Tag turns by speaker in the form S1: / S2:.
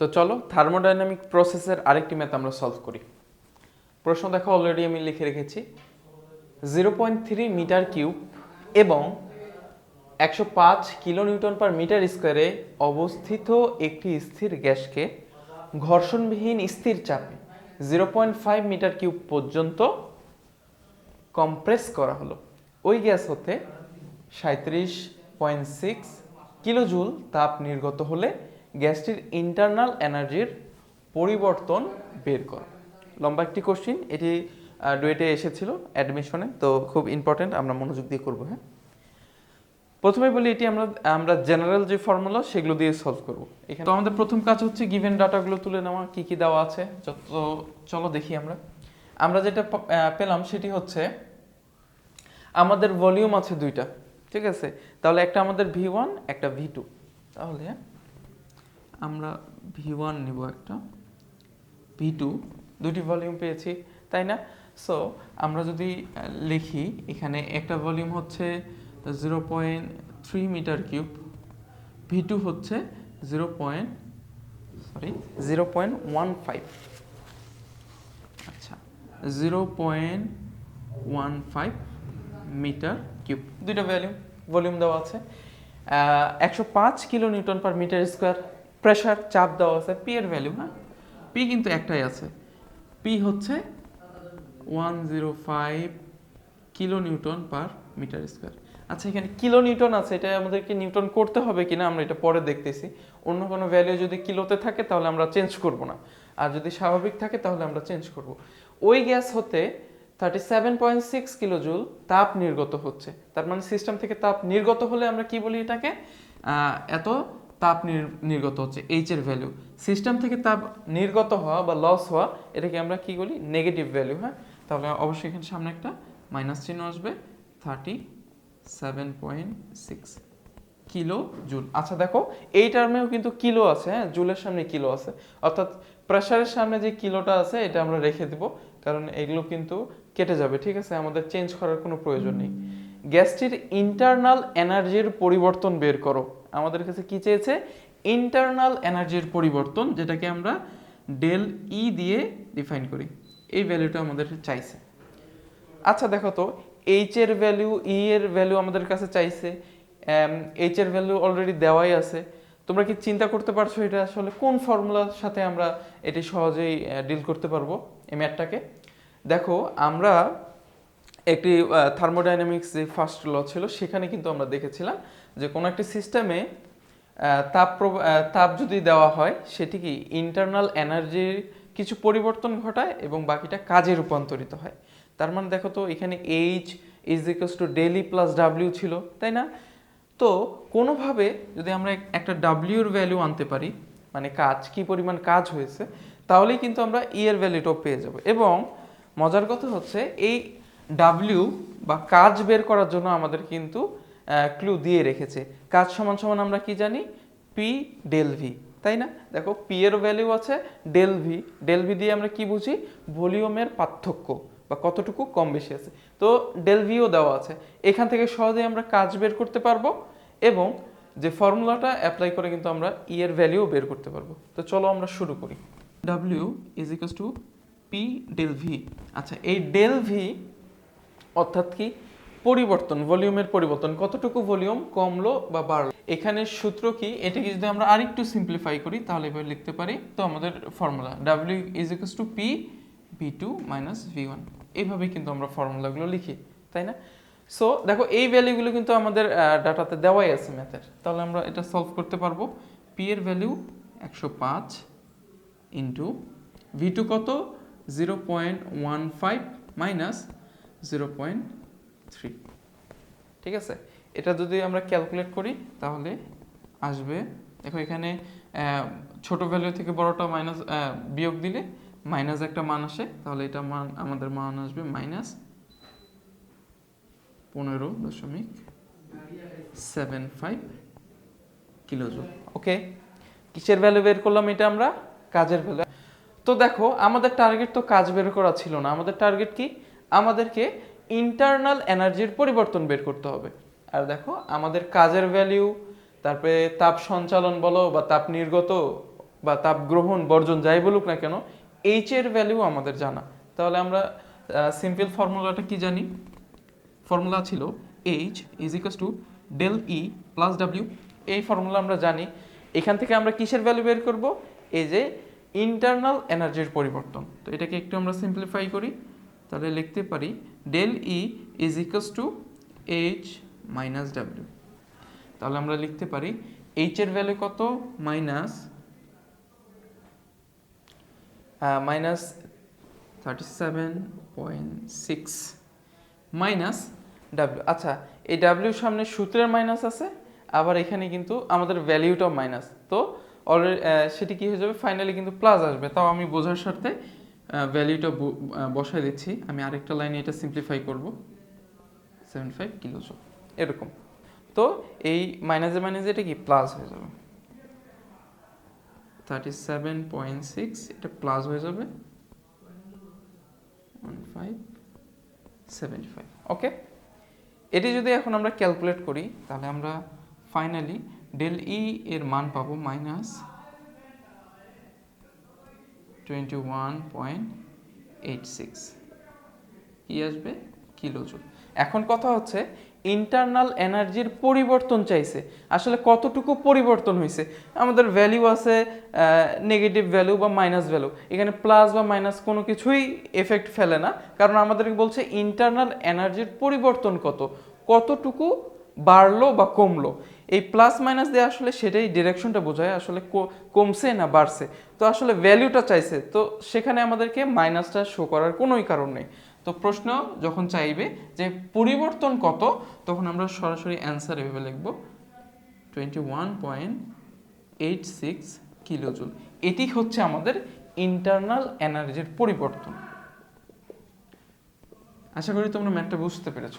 S1: তো চলো থার্মোডাইনামিক প্রসেসের আরেকটি ম্যাথ আমরা সলভ করি। প্রশ্ন দেখো অলরেডি আমি লিখে রেখেছি। Zero point three metre cube এবং একশো পাঁচ কিলোনিউটন পার মিটার স্কোয়ারে অবস্থিত একটি স্থির গ্যাসকে ঘর্ষণবিহীন স্থির চাপে zero point five metre cube পর্যন্ত কম্প্রেস করা হলো। ওই গ্যাস হতে সাঁত্রিশ পয়েন্ট সিক্স কিলোজুল তাপ নির্গত হলে গ্যাসটির ইন্টারনাল এনার্জির পরিবর্তন বের করো। লম্বা একটি কোশ্চিন এটি ডুয়েটে এসেছিল অ্যাডমিশনে তো খুব ইম্পর্টেন্ট আমরা মনোযোগ দিয়ে করব হ্যাঁ? প্রথমে বলি এটি আমরা আমরা জেনারেল যে ফর্মুলা সেগুলো দিয়ে সলভ করব। এখানে তো আমাদের প্রথম কাজ হচ্ছে গিভেন ডাটাগুলো তুলে নেওয়া, কি কি দেওয়া আছে, যত, চলো দেখি আমরা। আমরা যেটা পেলাম সেটি হচ্ছে, আমাদের ভলিউম আছে দুইটা, ঠিক আছে? তাহলে একটা আমাদের ভি ওয়ান একটা ভি টু তাহলে আমরা ভি ওয়ান নেব একটা ভি টু দুটি ভলিউম পেয়েছি, তাই না? সো আমরা যদি লিখি, এখানে একটা ভলিউম হচ্ছে zero point three metre cube V two হচ্ছে zero point sorry zero point one five আচ্ছা zero point one five metre cube দুইটা ভ্যালিউম ভলিউম দেওয়া আছে। একশো পাঁচ kilo newton per metre square pressure চাপ দেওয়া আছে পি এর ভ্যালু হ্যাঁ? পি কিন্তু একটাই আছে। পি হচ্ছে one zero five kilo newton per metre square আচ্ছা এখানে কিলো নিউটন আছে, এটা আমাদেরকে নিউটন করতে হবে কিনা আমরা এটা পরে দেখতেছি। অন্য কোনো ভ্যালু যদি কিলোতে থাকে, তাহলে আমরা চেঞ্জ করব না। আর যদি স্বাভাবিক থাকে, তাহলে আমরা চেঞ্জ করব। ওই গ্যাস হতে thirty seven point six kilo joule তাপ নির্গত হচ্ছে। তার মানে সিস্টেম থেকে তাপ নির্গত হলে আমরা কি বলি এটাকে? এত তাপ নির- নির্গত হচ্ছে এইচ এর ভ্যালু সিস্টেম থেকে তাপ নির্গত হওয়া বা লস হওয়া, এটাকে আমরা কি বলি? নেগেটিভ ভ্যালু হ্যাঁ? তাহলে অবশ্যই এখানে সামনে একটা মাইনাস চিহ্ন আসবে thirty seven point six kilo joule আচ্ছা দেখো, এই টার্মেও কিন্তু কিলো আছে হ্যাঁ? জুলের সামনে কিলো আছে। অর্থাৎ প্রেশারের সামনে যে কিলোটা আছে, এটা আমরা রেখে দেব, কারণ এগুলো কিন্তু কেটে যাবে, ঠিক আছে? আমাদের চেঞ্জ করার কোনো প্রয়োজন নেই। গ্যাসটির ইন্টারনাল এনার্জির পরিবর্তন বের করো। আমাদের কাছে কি চেয়েছে? ইন্টারনাল এনার্জির পরিবর্তন, যেটাকে আমরা ডেল ই দিয়ে ডিফাইন করি। এই ভ্যালুটা আমাদের চাইছে। আচ্ছা দেখো তো এইচ এর ভ্যালু ই এর ভ্যালু আমাদের কাছে চাইছে। এইচ এর ভ্যালু অলরেডি দেওয়াই আছে। তোমরা কি চিন্তা করতে পারছ এটা আসলে কোন ফর্মুলার সাথে আমরা এটি সহজেই ডিল করতে পারব এই ম্যাটটাকে দেখো, আমরা একটি থার্মোডাইনামিক্স যে ফার্স্ট ল ছিল, সেখানে কিন্তু আমরা দেখেছিলাম যে কোনো একটি সিস্টেমে তাপ তাপ যদি দেওয়া হয়, সেটি কি ইন্টারনাল এনার্জির কিছু পরিবর্তন ঘটায় এবং বাকিটা কাজে রূপান্তরিত হয়? তার মানে দেখো তো, এখানে H is equals to del E plus W ছিল, তাই না? তো কোনোভাবে যদি আমরা একটা ডাব্লিউর ভ্যালু আনতে পারি মানে কাজ, কি পরিমাণ কাজ হয়েছে, তাহলেই কিন্তু আমরা ই এর ভ্যালুটাও পেয়ে যাব। এবং মজার কথা হচ্ছে, এই ডাব্লিউ বা কাজ বের করার জন্য আমাদের কিন্তু ক্লু দিয়ে রেখেছে। কাজ সমান সমান আমরা কি জানি? পি ডেল ভি তাই না? দেখো পি এর ভ্যালু আছে ডেল ভি ডেল ভি দিয়ে আমরা কি বুঝি? ভলিউমের পার্থক্য, বা কতটুকু কম বেশি আছে। তো ডেল ভিও দেওয়া আছে। এখান থেকে সহজেই আমরা কাজ বের করতে পারব এবং যে ফর্মুলাটা অ্যাপ্লাই করে কিন্তু আমরা ই এর ভ্যালুও বের করতে পারব। তো চলো আমরা শুরু করি। W is equals to P del V আচ্ছা এই ডেল ভি অর্থাৎ কি? পরিবর্তন, ভলিউমের পরিবর্তন, কতটুকু ভলিউম, কমলো বা বাড়লো? এখানে সূত্র কি? এটাকে যদি আমরা আরেকটু সিম্পলিফাই করি, তাহলে এভাবে লিখতে পারি। তো আমাদের formula W is equals to P V two minus V one এইভাবেই কিন্তু আমরা ফর্মুলাগুলো লিখি, তাই না? সো দেখো, এই ভ্যালুগুলো কিন্তু আমাদের ডাটাতে দেওয়াই আছে ম্যাথের তাহলে আমরা এটা সলভ করতে পারব। পি এর ভ্যালু একশো পাঁচ ইন্টু ভি টু কত? Zero point one five minus zero point three ঠিক আছে? এটা যদি আমরা ক্যালকুলেট করি, তাহলে আসবে, দেখো এখানে ছোট ভ্যালু থেকে বড়টা মাইনাস বিয়োগ দিলে মাইনাস একটা মান আসে, তাহলে এটা মান, আমাদের মান আসবে মাইনাস পনেরো দশমিক সেভেন ফাইভ কিলোজুল ওকে কিসের ভ্যালু বের করলাম এটা আমরা? কাজের ভ্যালু তো দেখো, আমাদের টার্গেট তো কাজ বের করা ছিল না। আমাদের টার্গেট কি? আমাদেরকে ইন্টারনাল এনার্জির পরিবর্তন বের করতে হবে। আর দেখো, আমাদের কাজের ভ্যালু তারপরে তাপ সঞ্চালন বলো বা তাপ নির্গত বা তাপ গ্রহণ, বর্জন যাই বলুক না কেন এইচ এর ভ্যালু আমাদের জানা। তাহলে আমরা সিম্পল ফর্মুলাটা কি জানি? ফর্মুলা ছিল H is equals to del E plus W এই ফর্মুলা আমরা জানি। এখান থেকে আমরা কিসের ভ্যালু বের করব? এই যে ইন্টারনাল এনার্জির পরিবর্তন। তো এটাকে একটু আমরা সিম্পলিফাই করি। তাহলে লিখতে পারি del E is equals to H minus W তাহলে আমরা লিখতে পারি এইচ এর ভ্যালু কত? Minus minus thirty seven point six minus W আচ্ছা এই ডাব্লিউর সামনে সূত্রের মাইনাস আছে, আবার এখানে কিন্তু আমাদের ভ্যালিউটাও মাইনাস তো অলরেডি সেটি কি হয়ে যাবে? ফাইনালি কিন্তু প্লাস আসবে। তাও আমি বোঝার স্বার্থে ভ্যালিউটা বসাই দিচ্ছি। আমি আরেকটা লাইনে এটা সিম্পলিফাই করব। সেভেন ফাইভ কিলো এরকম। তো এই মাইনাসে মাইনাসে এটা কি? প্লাস হয়ে যাবে। থার্টি সেভেন পয়েন্ট সিক্স এটা প্লাস হয়ে যাবে। ওয়ান ফাইভ ফাইভ ওকে এটি যদি এখন আমরা ক্যালকুলেট করি, তাহলে আমরা ফাইনালি ডেল ই এর মান পাবো minus twenty one point eight six কি আসবে? কিলোজুল এখন কথা হচ্ছে ইন্টারনাল এনার্জির পরিবর্তন চাইছে। আসলে কতটুকু পরিবর্তন হয়েছে আমাদের ভ্যালু আছে নেগেটিভ ভ্যালু বা মাইনাস ভ্যালু এখানে প্লাস বা মাইনাস কোনো কিছুই এফেক্ট ফেলে না। কারণ আমাদেরকে বলছে ইন্টারনাল এনার্জির পরিবর্তন কত? কতটুকু বাড়লো বা কমলো? এই প্লাস মাইনাস দিয়ে আসলে সেটাই ডিরেকশনটা বোঝায়, আসলে কমছে না বাড়ছে। তো আসলে ভ্যালুটা চাইছে, তো সেখানে আমাদেরকে মাইনাসটা শো করার কোনোই কারণ নেই। তো প্রশ্ন যখন চাইবে যে পরিবর্তন কত, তখন আমরা সরাসরি অ্যান্সার এভাবে লিখব twenty one point eight six এটি হচ্ছে আমাদের ইন্টারনাল এনার্জির পরিবর্তন। আশা করি তোমরা ম্যাথটা বুঝতে পেরেছ।